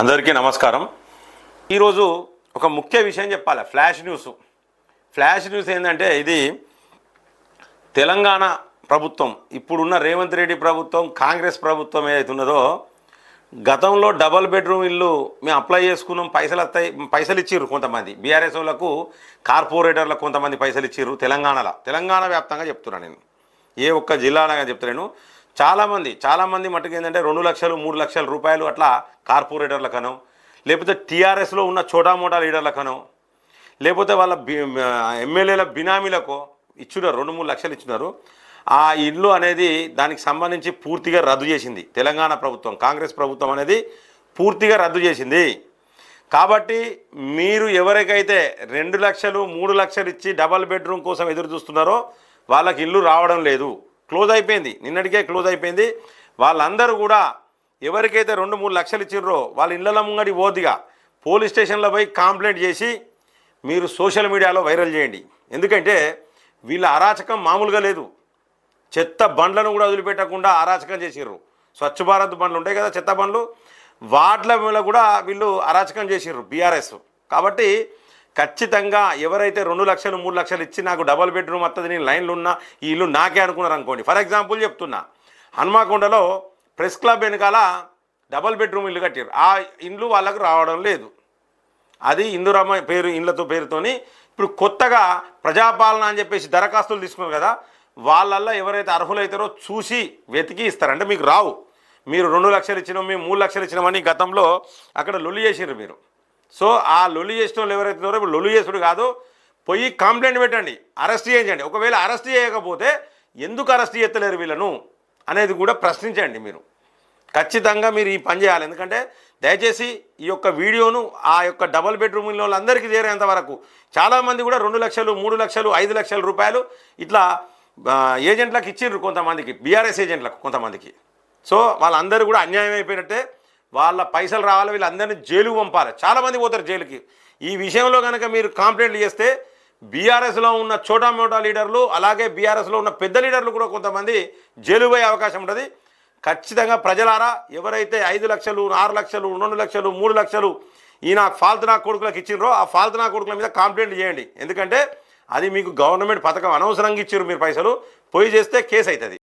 అందరికీ నమస్కారం. ఈరోజు ఒక ముఖ్య విషయం చెప్పాలి ఫ్లాష్ న్యూస్. ఫ్లాష్ న్యూస్ ఏంటంటే ఇది తెలంగాణ ప్రభుత్వం ఇప్పుడున్న రేవంత్ రెడ్డి ప్రభుత్వం కాంగ్రెస్ ప్రభుత్వం ఏదైతున్నదో గతంలో డబల్ బెడ్రూమ్ ఇల్లు మేము అప్లై చేసుకున్నాం పైసలు వస్తాయి పైసలు ఇచ్చిర్రు కొంతమంది. బీఆర్ఎస్ వాళ్ళకు కార్పొరేటర్లకు కొంతమంది పైసలు ఇచ్చిర్రు తెలంగాణలో. తెలంగాణ వ్యాప్తంగా చెప్తున్నాను నేను. ఏ ఒక్క జిల్లాలో చెప్తున్నాను చాలామంది చాలామంది మటుకు ఏంటంటే రెండు లక్షలు మూడు లక్షల రూపాయలు అట్లా కార్పొరేటర్లకనో లేకపోతే టీఆర్ఎస్లో ఉన్న చోటా మోటా లీడర్లకనో లేకపోతే వాళ్ళ బి ఎమ్మెల్యేల బినామీలకు ఇచ్చున్నారు రెండు మూడు లక్షలు ఇచ్చినారు ఆ ఇల్లు అనేది దానికి సంబంధించి పూర్తిగా రద్దు చేసింది తెలంగాణ ప్రభుత్వం కాంగ్రెస్ ప్రభుత్వం అనేది పూర్తిగా రద్దు చేసింది. కాబట్టి మీరు ఎవరికైతే రెండు లక్షలు మూడు లక్షలు ఇచ్చి డబల్ బెడ్రూమ్ కోసం ఎదురు చూస్తున్నారో వాళ్ళకి ఇల్లు రావడం లేదు. క్లోజ్ అయిపోయింది. నిన్నటికే క్లోజ్ అయిపోయింది. వాళ్ళందరూ కూడా ఎవరికైతే రెండు మూడు లక్షలు ఇచ్చిర్రో వాళ్ళ ఇళ్ళ ముంగడి పోదిగా పోలీస్ స్టేషన్లో పోయి కంప్లైంట్ చేసి మీరు సోషల్ మీడియాలో వైరల్ చేయండి. ఎందుకంటే వీళ్ళ అరాచకం మామూలుగా లేదు. చెత్త బండ్లను కూడా వదిలిపెట్టకుండా అరాచకం చేసిర్రు. స్వచ్ఛ భారత్ బండ్లు ఉంటాయి కదా చెత్త బండ్లు. వాటిల మీద కూడా వీళ్ళు అరాచకం చేసిర్రు బీఆర్ఎస్. కాబట్టి ఖచ్చితంగా ఎవరైతే రెండు లక్షలు మూడు లక్షలు ఇచ్చి నాకు డబల్ బెడ్రూమ్ వస్తుంది నేను లైన్లు ఉన్నా ఈ ఇల్లు నాకే అనుకున్నారు అనుకోండి. ఫర్ ఎగ్జాంపుల్ చెప్తున్నా హన్మాకొండలో ప్రెస్ క్లబ్ వెనకాల డబల్ బెడ్రూమ్ ఇల్లు కట్టారు ఆ ఇండ్లు వాళ్ళకు రావడం లేదు. అది ఇందురమ్మ పేరు ఇండ్లతో పేరుతోని ఇప్పుడు కొత్తగా ప్రజాపాలన అని చెప్పేసి దరఖాస్తులు తీసుకున్నారు కదా వాళ్ళల్లో ఎవరైతే అర్హులైతారో చూసి వెతికి ఇస్తారు. అంటే మీకు రావు. మీరు రెండు లక్షలు ఇచ్చినాం మేము మూడు లక్షలు ఇచ్చినామని గతంలో అక్కడ లొల్లి చేసిర్రు మీరు. సో ఆ లొల్లి చేసిన వాళ్ళు ఎవరైతే ఉన్నారో ఇప్పుడు లొల్లి చేసుడు కాదు పోయి కంప్లైంట్ పెట్టండి అరెస్ట్ చేయించండి. ఒకవేళ అరెస్ట్ చేయకపోతే ఎందుకు అరెస్ట్ చేస్తలేరు వీళ్ళను అనేది కూడా ప్రశ్నించండి మీరు. ఖచ్చితంగా మీరు ఈ పని చేయాలి. ఎందుకంటే దయచేసి ఈ యొక్క వీడియోను ఆ యొక్క డబల్ బెడ్రూమ్ వాళ్ళందరికీ చేరేంత వరకు చాలామంది కూడా రెండు లక్షలు మూడు లక్షలు ఐదు లక్షల రూపాయలు ఇట్లా ఏజెంట్లకు ఇచ్చిండ్రు కొంతమందికి బీఆర్ఎస్ ఏజెంట్లకు కొంతమందికి. సో వాళ్ళందరూ కూడా అన్యాయం అయిపోయినట్టే వాళ్ళ పైసలు రావాలి వీళ్ళందరినీ జైలుకు పంపాలి. చాలామంది పోతారు జైలుకి. ఈ విషయంలో కనుక మీరు కంప్లైంట్లు చేస్తే బీఆర్ఎస్లో ఉన్న చోటా మోటా లీడర్లు అలాగే బీఆర్ఎస్లో ఉన్న పెద్ద లీడర్లు కూడా కొంతమంది జైలు పోయే అవకాశం ఉంటుంది. ఖచ్చితంగా ప్రజలారా ఎవరైతే ఐదు లక్షలు ఆరు లక్షలు రెండు లక్షలు మూడు లక్షలు ఈ నా ఫాల్తునా కొడుకులకు ఇచ్చిండ్రో ఆ ఫాల్తునా కొడుకుల మీద కంప్లైంట్ చేయండి. ఎందుకంటే అది మీకు గవర్నమెంట్ పథకం అనవసరంగా ఇచ్చారు మీరు పైసలు. పోయి చేస్తే కేసు అవుతుంది.